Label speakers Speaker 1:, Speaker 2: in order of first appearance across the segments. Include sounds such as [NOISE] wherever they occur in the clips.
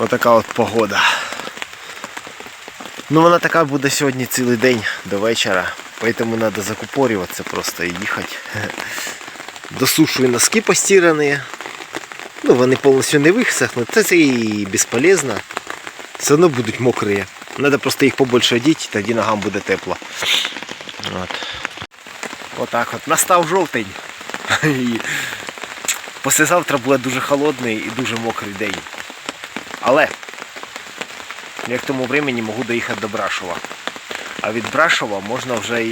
Speaker 1: Отака от погода. Ну вона така буде сьогодні цілий день до вечора. Поэтому треба закупорюватися просто і їхати. [LAUGHS] Досушую носки постирані. Ну, вони повністю не висохнуть. Це, це і безполезно. Все одно будуть мокрі. Треба просто їх побольше одіти, тоді ногам буде тепло. От. Отак от. Настав жовтень. [LAUGHS] І Послезавтра буде дуже холодний і дуже мокрий день. Але я к тому времени можу доїхати до Брашова. А від Брашова можна вже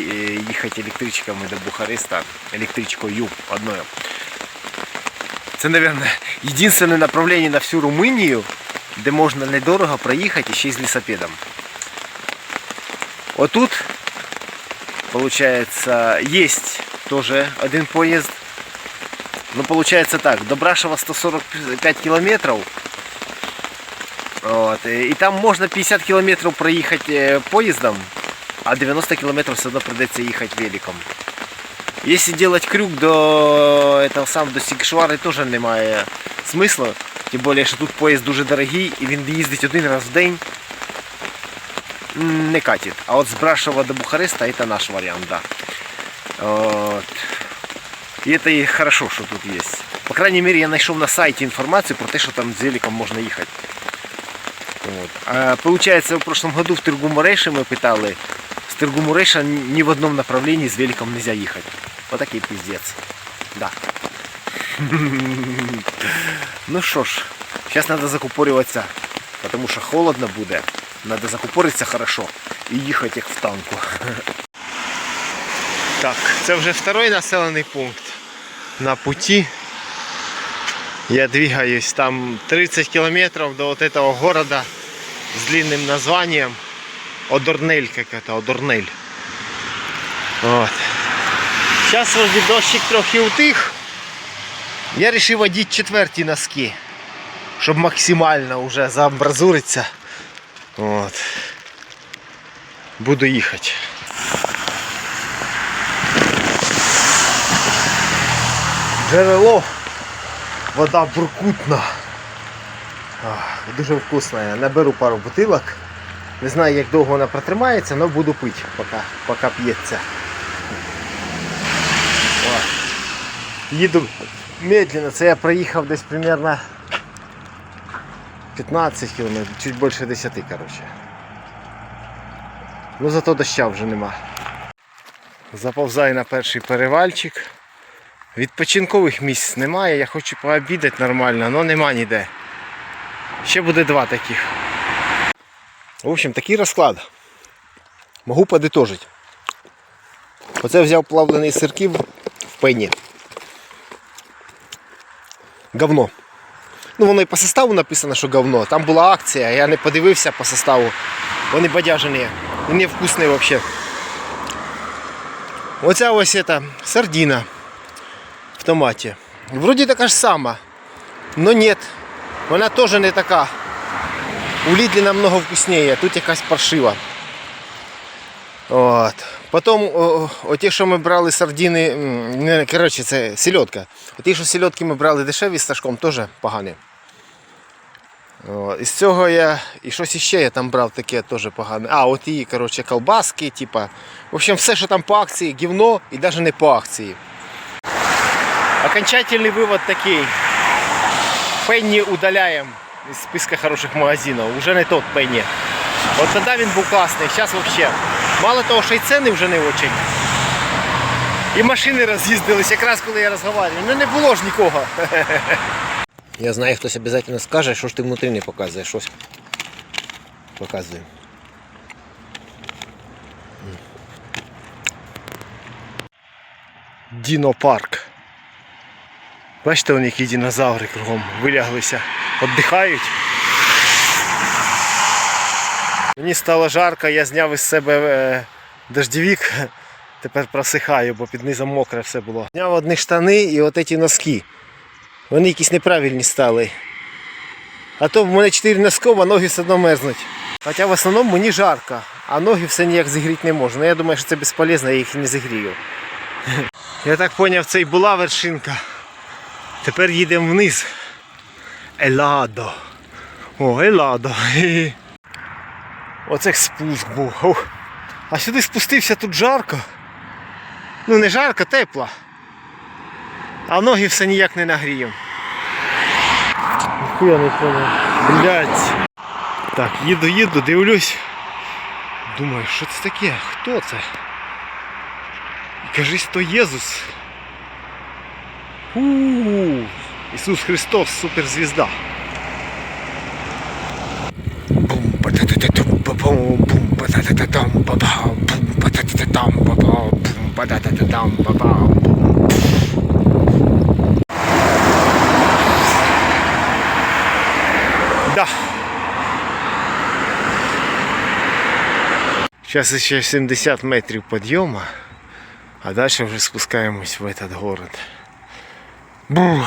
Speaker 1: їхати електричками до Бухареста, електричкою одною. Це, мабуть, єдине направлення на всю Румунію, де можна недорого проїхати ще й з велосипедом. Отут, получается, есть тоже один поезд. Ну, получается так, до Брашова 145 километров. Вот, и, и там можно 50 километров проехать э, поездом, а 90 километров все равно придется ехать великом. Если делать крюк до этого сам до Сікшвари тоже немає смисла. Тим більше, що тут поїзд дуже дорогий і він їздить один раз в день. М, Не катить. А от з Брашова до Бухареста це наш варіант, да. От. І це і хорошо, що тут є. По крайней мере, я знайшов на сайті інформацію про те, що там з великом можна їхати. Вот. А, получается, в прошлом году в Тыргумуреше мы пытали. С Тыргумуреша ни в одном направлении с великом нельзя ехать. Вот такой пиздец. Да. [LAUGHS] Ну что ж, сейчас надо закупориваться, потому что холодно будет. Надо закупориться хорошо и ехать як в танку. [LAUGHS] Так, це вже второй населений пункт на пути. Я двигаюсь там 30 километров до вот этого города с длинным названием Одорнель какая-то, Одорнель. Вот. Сейчас вроде дощик трохи утих. Я вирішив одіти четверті носки, щоб максимально вже заамбразуритися. От. Буду їхати. Джерело вода буркутна. Дуже вкусна. Я наберу пару бутилок. Не знаю, як довго вона протримається, але буду пити, поки, поки п'ється. Їду медленно. Це я проїхав десь примерно 15 км, чуть більше 10, коротше. Ну зато доща вже нема. Заповзаю на перший перевальчик. Відпочинкових місць немає, я хочу пообідати нормально, але нема ніде. Ще буде два таких. В общем, такий розклад. Могу подитожити. Оце взяв плавлений сирків в пені. Говно. Ну воно і по составу написано, що говно. Там була акція, я не подивився по составу. Вони бадяжені. І не вкусні взагалі. Оця ось ця сардина в томаті. Вроді така ж сама. Но нет. Вона теж не така. У Лідлі намного вкусніше, тут якась паршива. От. Потім о, о, що ми брали сардини, не, коротше, це сельодка. Ті, що сельодки ми брали дешеві з стажком, теж погані. Із цього я і щось іще я там брав таке теж погане. А, от і коротше, колбаски, типа. В общем, все, що там по акції, гівно і навіть не по акції. Окончательный вывод такий. Пенні удаляємо із списка хороших магазинів. Уже не тот Пенні. От тоді він був класний, зараз взагалі. Мало того, що й ціни вже не очень. І машини роз'їздились, якраз коли я розмовляю. Ну не було ж нікого. [LAUGHS] Я знаю, хтось обов'язково скаже, що ж ти внутрі не показуєш. Щось показує. Дінопарк. Бачите, вон які динозаври кругом виляглися, віддихають. Мені стало жарко, я зняв із себе е, тепер просихаю, бо під низом мокре все було. Зняв одні штани і от ці носки. Вони якісь неправильні стали. А то в мене 4 носков, а ноги все одно мерзнуть. Хоча в основному мені жарко, а ноги все ніяк зігріти не можу. Ну я думаю, що це безполезно, я їх не зігрію. [LAUGHS] Я так зрозумів, це і була вершинка. Тепер їдемо вниз. Еладо. О. Хе-хе. [LAUGHS] Оце спуск був. Ух. А сюди спустився тут жарко. Ну не жарко, тепло. А ноги все ніяк не нагріємо. Ніхуя не понял. Блять. Так, їду, їду, дивлюсь. Думаю, що це таке? Хто це? Кажись, то Єзус. У Ісус Христос, суперзвізда. Бум, па-та-та-та-тум, па-пум, бум, па-та-та-та-там, па-пам, бум, па-та-та-та-там, па-пам, бум, па-та-та-та-там, па-пам, бум. Да. Сейчас ще 70 метрів підйому, а далі вже спускаємось в этот город. Бу.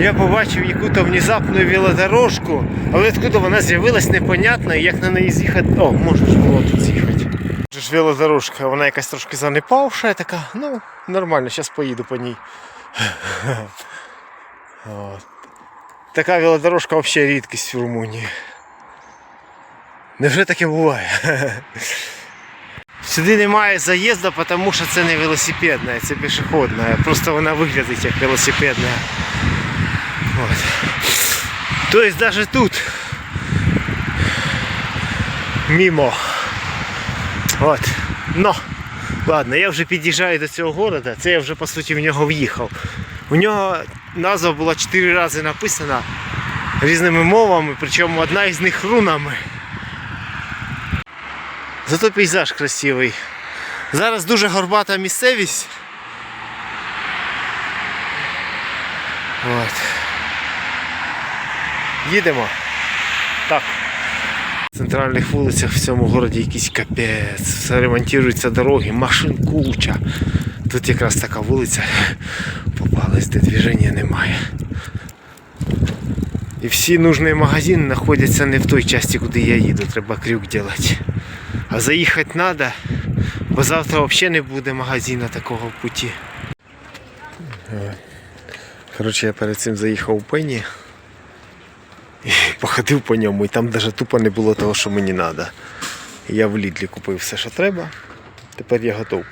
Speaker 1: Я побачив яку-то внезапну велодорожку, але откуда вона з'явилась непонятно, як на неї з'їхати. О, можна ж було тут з'їхати. Ж велодорожка, вона якась трошки занепавша, така, ну, нормально, зараз поїду по ній. От. Така велодорожка взагалі рідкість в Румунії. Невже таке буває? Сюди немає заїзду, тому що це не велосипедна, це пішохідна. Просто вона виглядить як велосипедна. От. Тобто навіть тут мімо. От. Но. Ладно, я вже під'їжджаю до цього города, це я вже по суті в нього в'їхав. У нього назва була чотири рази написана різними мовами, причому одна із них рунами. Зато пейзаж красивий. Зараз дуже горбата місцевість. От. Їдемо. Так. В центральних вулицях в цьому городі якийсь капець. Все ремонтуються дороги, машин куча. Тут якраз така вулиця попалась, де движення немає. І всі нужні магазини знаходяться не в той часті, куди я їду, треба крюк робити. А заїхати треба, бо завтра взагалі не буде магазину такого в путі. Коротше, я перед цим заїхав у Пені і походив по ньому, і там навіть тупо не було того, що мені треба. Я в Лідлі купив все, що треба. Тепер я готов.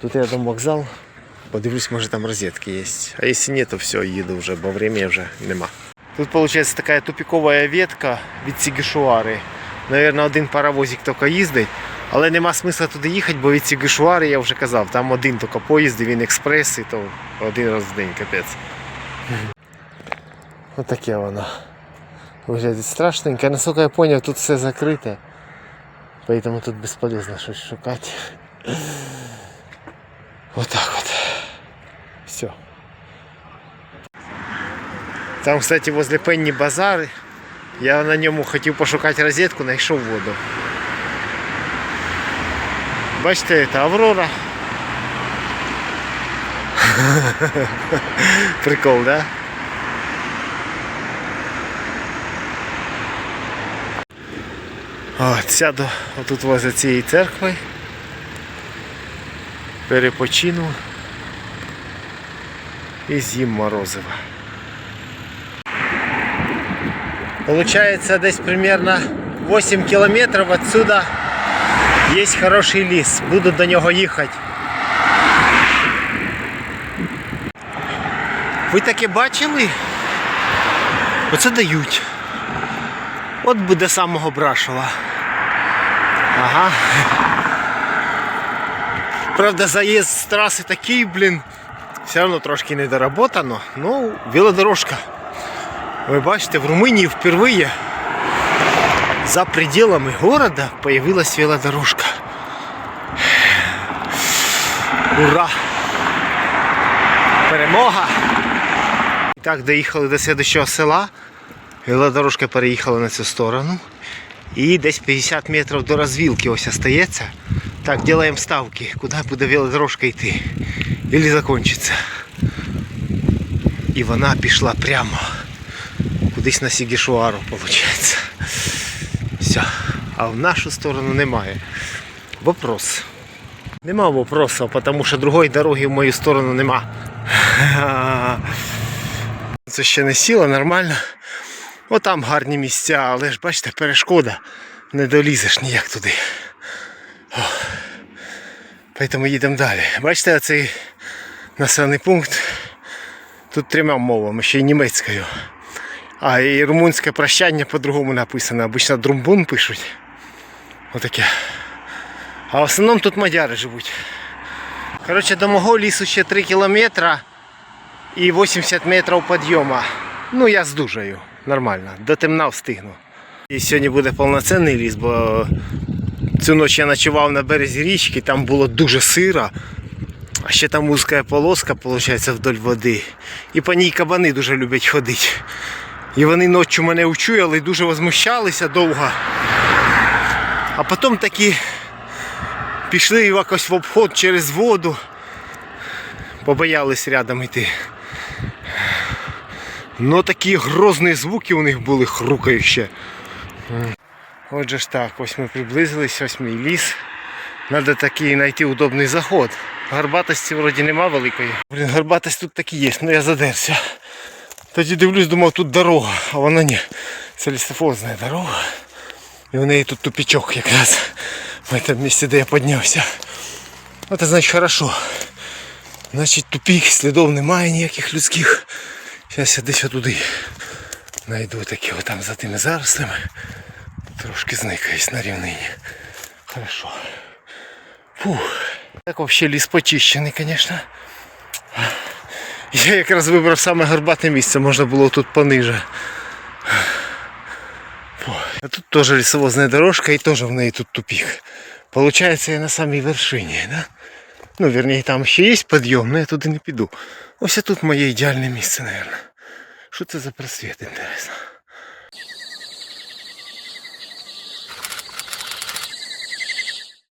Speaker 1: Тут я рядом вокзал. Подивлюсь, може там розетки є. А якщо ні, то все, їду вже, бо времени вже нема. Тут виходить така тупікова ветка від Сігішуари. Наверно, один паровозик тільки їздить, але нема смисла туди їхати, бо від Сігішуари я вже казав, там один тільки поїзд, він експрес, і то один раз в день капець. Отаке воно. Виглядить страшненько. Наскільки я зрозумів, тут все закрите. Поэтому тут бесполезно щось шукати. Вот так вот. Все. Там, кстати, возле Пенні базар. Я на ньому хотів пошукати розетку, знайшов воду. Бачите, це Аврора. [LAUGHS] Прикол, да? От, сяду отут возле цієї церкви. Перепочину і з'їм морозива. Получается десь примерно 8 километров отсюда есть хороший ліс. Буду до нього їхати. Ви таке бачили? Оце дають. От буде самого Брашова. Ага. Правда, заїзд з траси такий, блін. Все одно трошки недоработано. Ну, велодорожка. Ви бачите, в Румунії впервые за пределами города появилась велодорожка. Ура! Перемога! І так, доїхали до следующего села. Велодорожка переїхала на цю сторону. І десь 50 метрів до розвілки ось остається. Так, делаем ставки, куди буде велодорожка йти. Или закончиться. І вона пішла прямо. Кудись на Сігішуару, виходить. Все. А в нашу сторону немає. Вопрос. Нема вопросу, тому що другої дороги в мою сторону нема. [LAUGHS] Це ще не сіло, нормально. Отам гарні місця, але ж бачите, перешкода. Не долізеш ніяк туди. Тому їдемо далі. Бачите, цей населений пункт. Тут трьома мовами, ще й німецькою. А і румунське прощання по-другому написано. Обично друмбун пишуть. Отаке. А в основному тут мадяри живуть. Коротше, до мого лісу ще 3 кілометри і 80 метрів підйому. Ну, я здужаю. Нормально. До темна встигну. І сьогодні буде повноцінний ліс, бо цю ніч я ночував на березі річки, там було дуже сиро. А ще там вузька полоска, виходить, вдоль води. І по ній кабани дуже люблять ходити. І вони ночі мене учуяли і дуже возмущалися довго. А потім такі пішли якось в обход через воду. Побоялись рядом йти. Ну такі грозні звуки у них були хрукаючі. Отже ж так, ось ми приблизились, ось мій ліс. Треба такий знайти удобний заход. Гарбатості вроді нема великої. Блін, гарбатость тут таки є, ну я задерся. Тоді дивлюсь, думав, тут дорога, а вона ні. Це лісофозна дорога. І в неї тут тупічок якраз в цьому місці, де я піднявся. Ну, це значить хорошо. Значить тупік, слідов немає ніяких людських. Зараз я десь отуди знайду такі отам за тими зарослями. Трошки зникаюсь на рівнині. Хорошо. Фух. Так взагалі ліс почищений, звісно. Я якраз вибрав саме горбате місце, можна було тут пониже. А тут теж лісовозна дорожка і теж в неї тут тупік. Получається, я на самій вершині, да? Ну, вірніше, там ще є підйом, але я туди не піду. Ось тут моє ідеальне місце, мабуть. Що це за просвіт, інтересно?